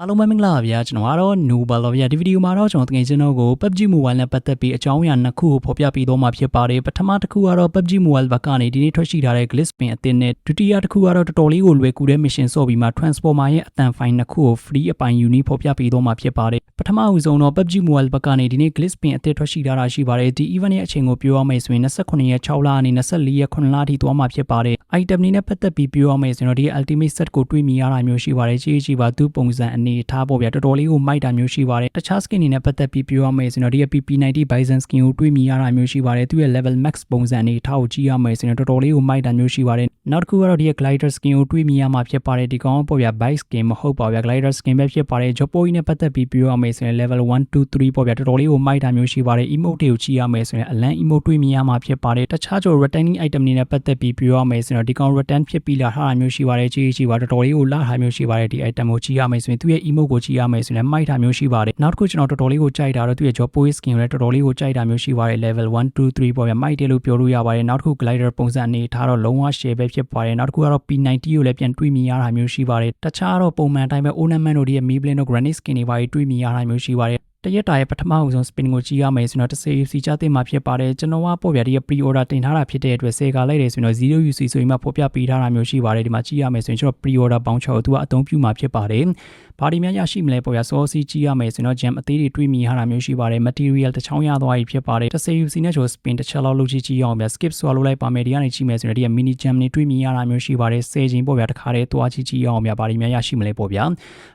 အားလုံးပဲမင်္ဂလာပါဗျာကျွန်တော်ကတော့ Nobel ပါဗျာဒီဗီဒီယိုမှာတော့ကျွန်တော်တကယ်ချင်းတို့ကို PUBG Mobile နဲ့ပတ်သက်ပြီးအကြောင်းအရာနှစ်ခုကိုဖော်ပြပေးသွားမှာဖြစ်ပါတယ်ပထမတစ်ခုကတော့ PUBG Mobile ဘက်ကနေဒီနေ့ထွက်ရှိထားတဲ့ glitch pin အသစ်နဲ့ဒုတိယတစ်ခုကတော့တော်တော်လေးကိုလွယ်ကူတဲ့ mission ဆော့ပြီးမှ transformer ရဲ့အတန် file နှစ်ခုကို free အပိုင် unique ဖော်ပြပေးသွားမှာဖြစ်ပါတယ်ပထမဦးဆုံးတော့ PUBG Mobile ဘက်ကနေဒီနေ့ glitch pin အသစ်ထွက်ရှိထားတာရှိပါတယ်ဒီ event ရဲ့အချိန်ကိုပြောရမယ်ဆိုရင်29ရက်6လကနေ24ရက်9လအထိသွားမှာဖြစ်ပါတယ် item တွေနဲ့ပတ်သက်ပြီးပြောရမယ်ဆိုရင်တော့ဒီ ultimate set ကိုတွေးမိရတာမျိုးရှိပါတယ်ကြီးကြီးပါသူပုံစံအနေထားပေါ့ဗျာတော်တော်လေးကိုမိုက်တာမျိုးရှိပါတယ်တခြား skin တွေနဲ့ပတ်သက်ပြီးပြောရမယ်ဆိုရင်တော့ဒီ PP90 Bison skin ကိုတွေးမိရတာမျိုးရှိပါတယ်သူရဲ့ level max ပုံစံအနေထားကိုကြည့်ရမယ်ဆိုရင်တော်တော်လေးကိုမိုက်တာမျိုးရှိပါတယ်နောက်တစ်ခုကတော့ဒီ glider skin ကိုတွေးမိရမှာဖြစ်ပါတယ်ဒီကောင်ပေါ့ဗျာ bike skin မဟုတ်ပါဗျာ glider skin ပဲဖြစ်ပါတယ် job boy နဲ့ပတ်သက်ပြီးပြောရမယ်ဆိုရင် level 1 2 3ပေါ့ဗျာတော်တော်လေးကိုမိုက်တာမျိုးရှိပါတယ် emote တွေကိုကြည့်ရမယ်ဆိုရင်အလန် emote တွေးမိရမှာဖြစ်ပါတယ်တခြားကျော် returning item တွေနဲ့ပတ်သက်ပြီးပြောရမယ်ဆိုရင်ဒီကောင် return ဖြစ်ပြီးလာထားတာမျိုးရှိပါတယ်ကြည့်ကြည့်ပါတော်တော်လေးကိုလာထားမျိုးရှိပါတယ်ဒီ item ကိုကြည့်ရမယ်ဆိုရင်သူရဲ့ emote ကိုကြည့်ရမယ်ဆိုရင်မိုက်တာမျိုးရှိပါတယ်နောက်တစ်ခုကျွန်တော်တော်တော်လေးကိုကြိုက်တာတော့သူရဲ့ job boy skin ကိုလည်းတော်တော်လေးကိုကြိုက်တာမျိုးရှိပါတယ် level 1 2 3ပေါ့ဗျာမိုက်တယ်လို့ပြောလို့ရပါတယ်နောက်တစ်ခု glider ပုံစံအနေထားတော့လုံးဝ share ပဲဖြစ်ပါတယ်နောက်တစ်ခုကတော့ P90 ကိုလည်းပြန်တွေးမိရတာမျိုးရှိပါတယ်တခြားတော့ပုံမှန်အတိုင်းပဲ ornament တို့ရဲ့ Maybelline တို့ granite skin တွေပါတွေးမိရတာမျိုးရှိပါတယ် တရက်တာရဲ့ပထမအဆုံး spin ကိုကြည့်ရမယ်ဆိုတော့တစ်စေးစီချတဲ့မှာဖြစ်ပါတယ်ကျွန်တော်ကပေါ့ဗျာဒီ pre order တင်ထားတာဖြစ်တဲ့အတွက်စေကလိုက်တယ်ဆိုတော့0 UC ဆိုရင်မှဖော်ပြပေးထားတာမျိုးရှိပါတယ်ဒီမှာကြည့်ရမယ်ဆိုရင်ကျွန်တော် pre order ပေါင်းချောကိုသူကအသုံးပြုမှာဖြစ်ပါတယ်ဘာဒီများရရှိမလဲပေါ့ဗျာစောစီကြည့်ရမယ်ဆိုတော့ gem အသေးတွေတွေးမိရတာမျိုးရှိပါတယ် material တစ်ချောင်းရသွားပြီဖြစ်ပါတယ်တစ်စေ UC နဲ့ကျွန်တော် spin တစ်ချက်လောက်လုပ်ကြည့်ကြည့်အောင်ဗျာ skip ဆွာလို့လိုက်ပါမယ်ဒီကနေကြည့်မယ်ဆိုတော့ဒီက mini gem တွေတွေးမိရတာမျိုးရှိပါတယ်10ချိန်ပေါ့ဗျာတစ်ခါတည်းသွားကြည့်ကြည့်အောင်ဗျာဘာဒီများရရှိမလဲပေါ့ဗျာ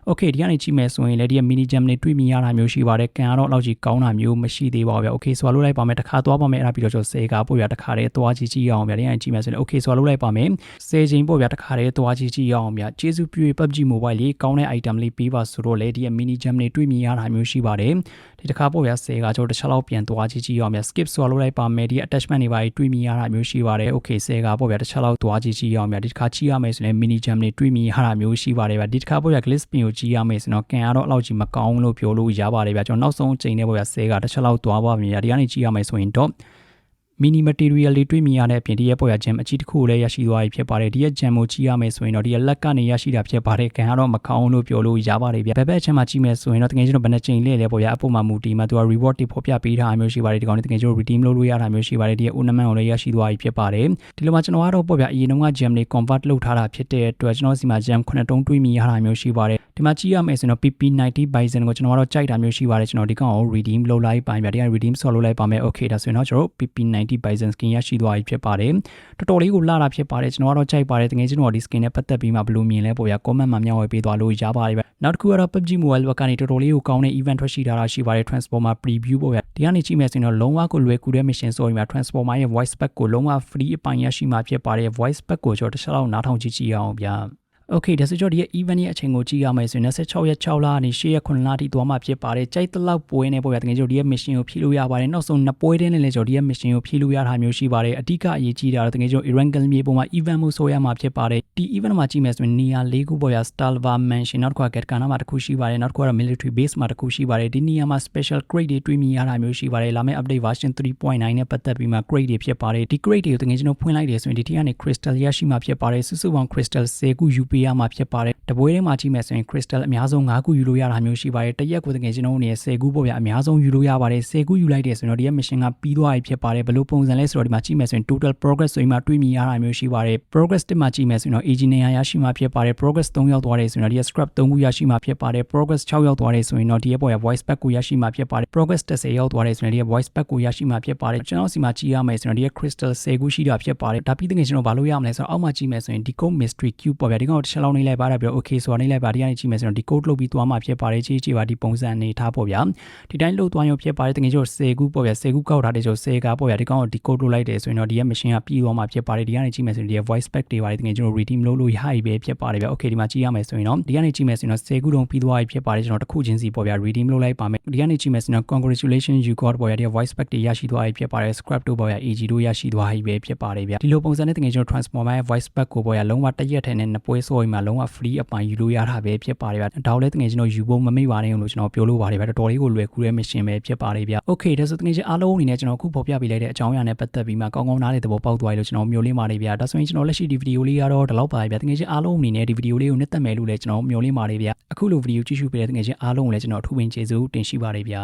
okay ဒီကနေကြည့်မယ်ဆိုရင်လည်းဒီက mini gem တွေတွေးမိရတာမျိုးရှိပါတယ်ကန်ကတော့လောက်ကြီးကောင်းတာမျိုးမရှိသေးပါဘူးဗျာ okay ဆိုတော့လုပ်လိုက်ပါမယ်တစ်ခါသွားပါမယ်အဲ့ဒါပြီးတော့ကျွန်တော်10ကပို့ဗျာတစ်ခါတည်းသွားကြည့်ကြည့်အောင်ဗျာဒီကနေကြည့်မယ်ဆိုရင် okay ဆိုတော့လုပ်လိုက်ပါမယ်10ချိန်ပို့ဗျာတစ်ခါတည်းသွားကြည့်ကြည့်အောင်ဗျာကျေးဇူးပြု PUBG Mobile လေးကောင်းတဲ့ item လေးပေးပါဆိုတော့လေဒီ mini gem တွေတွေ့မြင်ရတာမျိုးရှိပါတယ်ဒီတစ်ခါပို့ဗျာ10ကကျွန်တော်တစ်ချက်လောက်ပြန်သွားကြည့်ကြည့်အောင်ဗျာ skip ဆိုတော့လုပ်လိုက်ပါမယ်ဒီ attachment တွေပါတွေ့မြင်ရတာမျိုးရှိပါတယ် okay 10ကပို့ဗျာတစ်ချက်လောက်သွားကြည့်ကြည့်အောင်ဗျာဒီတစ်ခါကြည့်ရမယ်ဆိုရင် mini gem တွေတွေ့မြင်ရတာမျိုးရှိပါတယ်ဗျာဒီတစ်ခါပို့ဗျာ glitch pin ကိုကြည့်ရမယ်ဆိုတော့ကန်ကတော့အလောက်ကြီးမကောင်းလို့ပြောလို့ရပါတယ်ဗျာကျွန်တော်နောက်ဆုံးအချိန်နဲ့ပို့ဗျာ10ကတစ်ချက်လောက်သွားပါမယ်ဒီကနေကြည့်ရမယ်ဆိုရင်တော့ mini material လေးတွေ့မြင်ရတဲ့အပြင်ဒီရဲ့ပေါ်ရ gem အကြီးတစ်ခုကိုလည်းရရှိသွားပြီဖြစ်ပါတယ်ဒီရဲ့ gem ကိုကြည့်ရမယ်ဆိုရင်တော့ဒီရဲ့လက်ကနေရရှိတာဖြစ်ပါတယ်ခံကတော့မကောင်းလို့ပြောလို့ရပါတယ်ဗျဘက်ဘက်အချက်မှာကြည့်မယ်ဆိုရင်တော့တကယ်ကျွန်တော်ဘယ်နှချိန်လေးလဲပေါ်ရအပေါ်မှာမူတီမှာသူက reward တွေဖော်ပြပေးထားမျိုးရှိပါတယ်ဒီကောင်လေးတကယ်ကျွန်တော် redeem လုပ်လို့ရတာမျိုးရှိပါတယ်ဒီရဲ့ ornament ကိုလည်းရရှိသွားပြီဖြစ်ပါတယ်ဒီလိုမှကျွန်တော်ကတော့ပေါ်ပြအရင်တုန်းက gem တွေ convert လုပ်ထားတာဖြစ်တဲ့အတွက်ကျွန်တော်စီမှာ gem 9တုံးတွေ့မြင်ရတာမျိုးရှိပါတယ်ဒီမှာကြည့်ရမယ်ဆိုရင်တော့ PP90 Bison ကိုကျွန်တော်ကတော့ကြိုက်တာမျိုးရှိပါတယ်ကျွန်တော်ဒီကောင်ကို redeem လုပ်လိုက်ပါဗျဒီက redeem ဆော်လုပ်လိုက်ပါမယ် okay ဒါဆိုရင်တော့ကျွန်တော် PP90 Bison skin ရရှိသွားပြီဖြစ်ပါတယ်တော်တော်လေးကိုလာတာဖြစ်ပါတယ်ကျွန်တော်ကတော့ကြိုက်ပါတယ်တကယ်ကျွန်တော်ဒီ skin နဲ့ပတ်သက်ပြီးမှဘယ်လိုမြင်လဲပေါ့ဗျာ comment မှာမျှဝေပေးသွားလို့ရပါတယ်ဗျနောက်တစ်ခုကတော့ PUBG Mobile ဘက်ကနေတော်တော်လေးကိုကောင်းတဲ့ event ထွက်ရှိထားတာရှိပါတယ် Transformer preview ပေါ့ဗျာဒီကနေကြည့်မယ်ဆိုရင်တော့လုံးဝကိုလွယ်ကူတဲ့ mission ဆိုရင်မှာ Transformer ရဲ့ voice pack ကိုလုံးဝ free အပိုင်ရရှိမှာဖြစ်ပါတယ် voice pack ကိုကျွန်တော်တစ်ချက်လောက်နားထောင်ကြည့်ကြည့်အောင်ဗျာ Okay ဒါဆိုတော့ဒီရဲ့ event ရဲ့အချိန်ကိုကြည့်ရမယ်ဆိုရင်26ရက်6လကနေ10ရက်9လအထိသွားမှာဖြစ်ပါတယ်ကြိုက်တလောက်ပွဲနေပေါ့ဗျာတကယ်ကျွန်တော်ဒီရဲ့ mission ကိုဖြည့်လို့ရပါတယ်နောက်ဆုံးနှစ်ပွဲတည်းနဲ့လည်းကျွန်တော်ဒီရဲ့ mission ကိုဖြည့်လို့ရတာမျိုးရှိပါတယ်အဓိကအရေးကြီးတာတော့တကယ်ကျွန်တော် Irangal မြေပုံမှာ event မှုဆိုရမှာဖြစ်ပါတယ်ဒီ event မှာကြည့်မယ်ဆိုရင်နေရာ၄ခုပေါ့ဗျာ Stalva Mansion နောက်တစ်ခါ Gatkana မှာတစ်ခုရှိပါတယ်နောက်တစ်ခါကတော့ military base မှာတစ်ခုရှိပါတယ်ဒီနေရာမှာ special crate တွေတွေ့မြင်ရတာမျိုးရှိပါတယ်လာမယ့် update version 3.9နဲ့ပတ်သက်ပြီးမှ crate တွေဖြစ်ပါတယ်ဒီ crate တွေကိုတကယ်ကျွန်တော်ဖွင့်လိုက်တယ်ဆိုရင်ဒီထက်ကနေ crystal ရရှိမှာဖြစ်ပါတယ်စုစုပေါင်း crystal 10ခုယူပေးရမှာဖြစ်ပါတယ်တပွဲထဲမှာကြည့်မယ်ဆိုရင် crystal အများဆုံး9ခုယူလို့ရတာမျိုးရှိပါတယ်တရက်ကိုတကယ်ကျွန်တော်တို့နေ10ခုပေါ့ဗျာအများဆုံးယူလို့ရပါတယ်10ခုယူလိုက်တယ်ဆိုရင်တော့ဒီရဲ့ mission ကပြီးသွားပြီဖြစ်ပါတယ်ဘယ်လိုပုံစံလဲဆိုတော့ဒီမှာကြည့်မယ်ဆိုရင် total progress ဆိုရင်မှတွေးမြင်ရတာမျိုးရှိပါတယ် progress တစ်မှာကြည့်မယ်ဆိုရင်တော့ AG နေရာရရှိမှာဖြစ်ပါတယ် progress 3ရောက်သွားတယ်ဆိုရင်တော့ဒီရဲ့ scrap 3ခုရရှိမှာဖြစ်ပါတယ် progress 6ရောက်သွားတယ်ဆိုရင်တော့ဒီရဲ့ပေါ်ရ voice pack ကိုရရှိမှာဖြစ်ပါတယ် progress 10ရောက်သွားတယ်ဆိုရင်ဒီရဲ့ voice pack ကိုရရှိမှာဖြစ်ပါတယ်ကျွန်တော်စီမှာကြည့်ရမယ်ဆိုရင်ဒီရဲ့ crystal 10ခုရှိတာဖြစ်ပါတယ်ဒါပြီးတကယ်ကျွန်တော်ဘာလို့ရမလဲဆိုတော့အောက်မှာကြည့်မယ်ဆိုရင်ဒီ code mystery cube ပေါ့ဗျာဒီကောင်တစ်ချက်လောက်နေလိုက်ပါတာပြီးတော့ okay ဆိုတာနေလိုက်ပါဒီကနေကြည့်မယ်ဆိုတော့ဒီ code လုပ်ပြီးသွားမှာဖြစ်ပါတယ်ကြီးကြီးပါဒီပုံစံနေထားပေါ့ဗျာဒီတိုင်းလုပ်သွားရုံဖြစ်ပါတယ်တကယ်ကျွန်တော်10ခုပေါ့ဗျာ10ခုကောက်ထားတယ်ကျွန်တော်10ကပေါ့ဗျာဒီကောင်ကိုဒီ code လုပ်လိုက်တယ်ဆိုရင်တော့ဒီရဲ့ machine ကပြီးသွားမှာဖြစ်ပါတယ်ဒီကနေကြည့်မယ်ဆိုရင်ဒီရဲ့ voice pack တွေပါတယ်တကယ်ကျွန်တော် redeem လုပ်လို့ရပြီပဲဖြစ်ပါတယ်ဗျာ okay ဒီမှာကြည့်ရမယ်ဆိုရင်တော့ဒီကနေကြည့်မယ်ဆိုရင်တော့10ခုတုံးပြီးသွားပြီဖြစ်ပါတယ်ကျွန်တော်တစ်ခုချင်းစီပေါ့ဗျာ redeem လုပ်လိုက်ပါမယ်ဒီကနေကြည့်မယ်ဆိုရင်တော့ congratulations you got ပေါ့ဗျာဒီ voice pack တွေရရှိသွားပြီဖြစ်ပါတယ် scrap တို့ပေါ့ဗျာ AG တို့ရရှိသွားပြီပဲဖြစ်ပါတယ်ဗျာဒီလိုပုံစံနဲ့တကယ်ကျွန်တော် transformer ရဲ့ voice pack ကိုပေါ့ဗျာလုံးဝတရက်ထဲနဲ့နှစ်ပွဲစော Boy မှာလုံးဝ free အပိုင်ယူလို့ရတာပဲဖြစ်ပါတယ်ဗျဒါတော့လည်းတကယ်ကျွန်တော်ယူဖို့မမေ့ပါနဲ့လို့ကျွန်တော်ပြောလို့ပါတယ်ဗျတော်တော်လေးကိုလွယ်ကူတဲ့ mission ပဲဖြစ်ပါတယ်ဗျ Okay ဒါဆိုတကယ်ချင်းအားလုံးအနေနဲ့ကျွန်တော်အခုပေါ်ပြပေးလိုက်တဲ့အကြောင်းအရာနဲ့ပတ်သက်ပြီးမှကောင်းကောင်းနားလည်သဘောပေါက်သွားပြီလို့ကျွန်တော်မျိုးလင်းပါတယ်ဗျဒါဆိုရင်ကျွန်တော်လက်ရှိဒီဗီဒီယိုလေးကတော့ဒီလောက်ပါပဲဗျတကယ်ချင်းအားလုံးအနေနဲ့ဒီဗီဒီယိုလေးကိုနှစ်သက်မယ်လို့လည်းကျွန်တော်မျိုးလင်းပါတယ်ဗျအခုလိုဗီဒီယိုကြည့်ရှုပေးတဲ့တကယ်ချင်းအားလုံးကိုလည်းကျွန်တော်အထူးပင်ကျေးဇူးတင်ရှိပါတယ်ဗျ